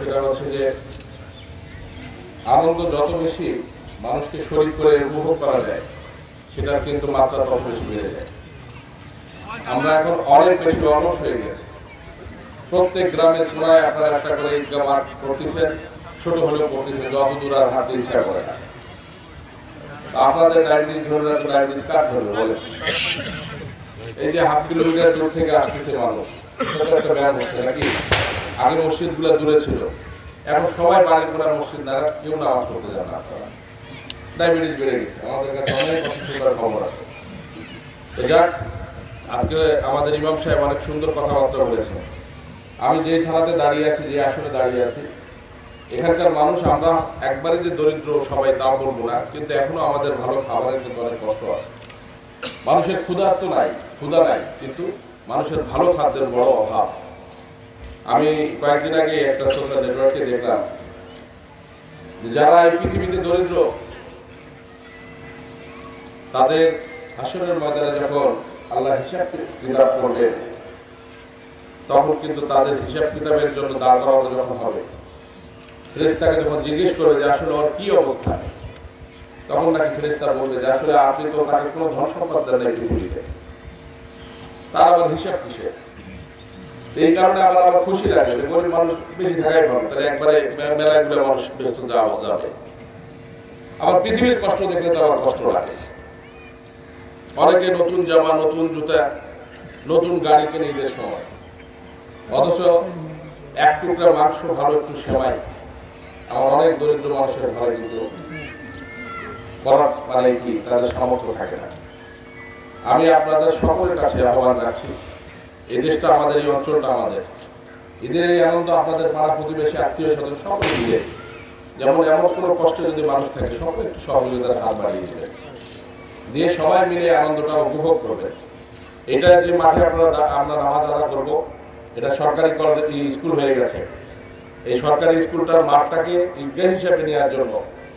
সেটা হচ্ছে যে আনন্দ যত বেশি মানুষকে শরীর করে উপভোগ করা যায়, সেটার কিন্তু মাত্রা তত বেশি বেড়ে যায়। আমরা এখন অনেক বেশি অলস হয়ে গেছি। প্রত্যেক গ্রামের কোনায় আপনারা একটা করে ঈদগাহ মাঠ করতেছেন, ছোট হলেও করতেছেন, যত দূর আর হাঁটতে ইচ্ছা করে না। আপনাদের ডায়াবেটিস ধরে রাখতে ডায়াবেটিস কার ধরবে বলে এই যে হাফ কিলোমিটার দূর থেকে আসতেছে মানুষ ছোট একটা ব্যায়াম হচ্ছে নাকি? আগে মসজিদগুলো দূরে ছিল। এখন সবাই বাড়ির কোনার মসজিদ না কেউ নামাজ পড়তে যান না ডায়াবেটিস বেড়ে গেছে, আমাদের কাছে অনেক অসুবিধার খবর আছে। তো যাক, আজকে আমাদের ইমাম সাহেব অনেক সুন্দর কথাবার্তা বলেছেন। আমি যে থানাতে দাঁড়িয়ে আছি যে আসলে দাঁড়িয়ে আছি, এখানকার মানুষ আমরা একবারে যে দরিদ্র সবাই তা বলব না, কিন্তু এখনও আমাদের ভালো খাবারের কিন্তু অনেক কষ্ট আছে। মানুষের ক্ষুধা তো নাই, ক্ষুধা নাই, কিন্তু মানুষের ভালো খাদ্যের বড় অভাব। আমি কয়েকদিন আগে একটা সোশ্যাল নেটওয়ার্কে দেখলাম যারা এই পৃথিবীতে দরিদ্র, তাদের হাসরের ময়দানে যখন আল্লাহ হিসাব কিতাব করবে তখন কিন্তু তাদের হিসাব কিতাবের জন্য দাঁড় করানো যখন হবে ফ্রেস্তাকে যখন জিজ্ঞেস করবে যে আসলে ওর কি অবস্থা, তখন নাকি ফ্রেস্তা বলবে যে আসলে আপনি তো তাকে কোনো ধন সম্পদ দেন নাই পৃথিবীতে। তার আবার হিসাব কিসে তো এই কারণে আমার আবার খুশি লাগে গরিব মানুষ বেশি থাকাই ভালো। তাহলে একবারে মে- মেলায় মানুষ ব্যস্ত যাওয়া যাবে। আবার পৃথিবীর কষ্ট দেখলে তো আমার কষ্ট লাগে। অনেকে নতুন জামা, নতুন জুতা, নতুন গাড়ি কিনে ঈদের সময়। অথচ এক টুকরা মাংস ভালো একটু সেমাই। আমার অনেক দরিদ্র মানুষের ঘরে কিন্তু মানে কি, তাদের সামর্থ্য থাকে না। আমি আপনাদের সকলের কাছে আহ্বান রাখছি। এই দেশটা আমাদের, এই অঞ্চলটা আমাদের। ঈদের এই আনন্দ আপনাদের পাড়া প্রতিবেশী, আত্মীয় স্বজন সকলে মিলে, যেমন এমন কোনো কষ্টে যদি মানুষ থাকে, সকলে একটু সহযোগিতার হাত বাড়িয়ে দেবে দিয়ে সবাই মিলে আনন্দটা উপভোগ করবে এটা যে মাঠে আপনারা আমরা নামাজ আদা করব, এটা সরকারি স্কুল হয়ে গেছে। এই সরকারি স্কুলটার মাঠটাকে ঈদগাহ হিসাবে নেওয়ার জন্য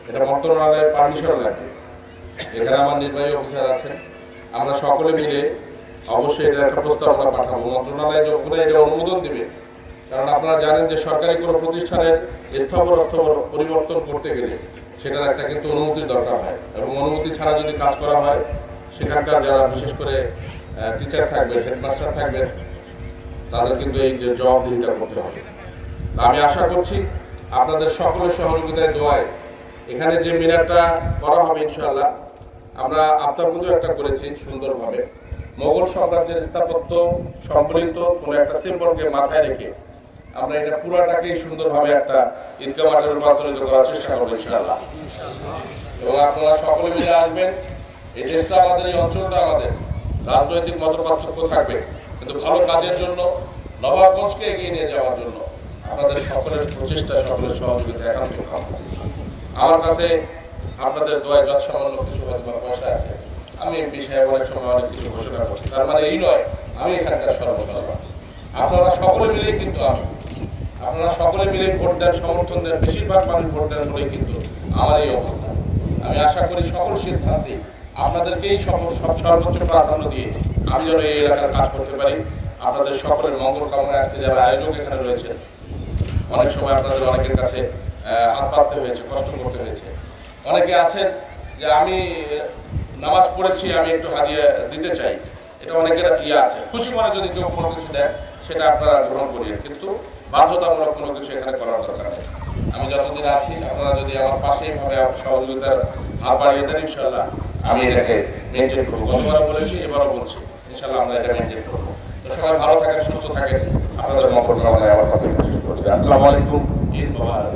এটা মন্ত্রণালয়ের পারমিশন লাগবে। এখানে আমার নির্বাহী অফিসার আছেন। আমরা সকলে মিলে অবশ্যই এটা একটা প্রস্তাব আমরা পাঠাবো মন্ত্রণালয় যখন এটা অনুমোদন দিবে। কারণ আপনারা জানেন যে সরকারি কোনো প্রতিষ্ঠানের স্থবর অস্থবর পরিবর্তন করতে গেলে সেটার একটা কিন্তু অনুমতির দরকার হয়। এবং অনুমতি ছাড়া যদি কাজ করা হয়, সেখানকার যারা বিশেষ করে টিচার থাকবেন হেডমাস্টার থাকবেন, তাদের কিন্তু এই যে জবাবদিহিতা করতে হবে। আমি আশা করছি আপনাদের সকলের সহযোগিতায়, দোয়ায় এখানে যে মিনারটা করা হবে ইনশাআল্লাহ, আমরা আত্মাবুদ্ধ একটা করেছি সুন্দরভাবে। মোগল সাম্রাজ্যের স্থাপত্য সম্বলিত কোনো একটা সিম্বলকে মাথায় রেখে আমরা এটা পুরাটাকেই সুন্দরভাবে একটা ঈদগাহ মাঠে রূপান্তরিত করার চেষ্টা করব, ইনশাআল্লাহ। এবং আপনারা সকলে মিলে আসবেন। এই দেশটা আমাদের, এই অঞ্চলটা আমাদের। রাজনৈতিক মত পার্থক্য থাকবে, কিন্তু ভালো কাজের জন্য, নবাবগঞ্জকে এগিয়ে নিয়ে যাওয়ার জন্য আপনাদের সকলের প্রচেষ্টা, সকলের সহযোগিতা একান্ত আমার কাছে আপনাদের দোয়ায় যত সামান্য কিছু পয়সা আছে। আমি বিষয়ে অনেক সময় অনেক কিছু ঘোষণা করছি। তার মানে এই নয়, আমি এখানকার সর্বসর্বা আপনারা সকলে মিলে কিন্তু আমি। আপনারা সকলে মিলে ভোট দেন, সমর্থন দেন, বেশিরভাগ মানুষ ভোট দেন বলেই কিন্তু আমার এই অবস্থা। আমি আশা করি সকল সিদ্ধান্তে আপনাদেরকেই সব সর্বোচ্চ প্রাধান্য দিয়ে আমি যেন এই এলাকার কাজ করতে পারি। আপনাদের সকলের মঙ্গল কামনায় আজকে যারা আয়োজক এখানে রয়েছে অনেক সময় আপনাদের অনেকের কাছে হাত পাততে হয়েছে, কষ্ট করতে হয়েছে। অনেকে আছেন যে আমি নামাজ পড়েছি, আমি একটু হাদিয়া দিতে চাই। এটা অনেকের ইয়ে আছে। খুশি মনে যদি কেউ কোনো কিছু দেন সেটা আপনারা গ্রহণ করিয়ে কিন্তু বাধ্যতামূলক কোনো কিছু এখানে করার দরকার নেই। আমি যতদিন আছি, আপনারা যদি আমার পাশে এইভাবে সহযোগিতার হাত বাড়িয়ে দেন ইনশাল্লাহ আমি এটাকে মেনটেন করব। গতবারও বলেছি, এবারও বলছি। ইনশাল্লাহ আমরা এটা মেনটেন করব। তো সবাই ভালো থাকেন, সুস্থ থাকেন। আপনাদের মঙ্গল কামনায় আমার কথা শেষ করছি। আসসালামু আলাইকুম। ঈদ মোবারক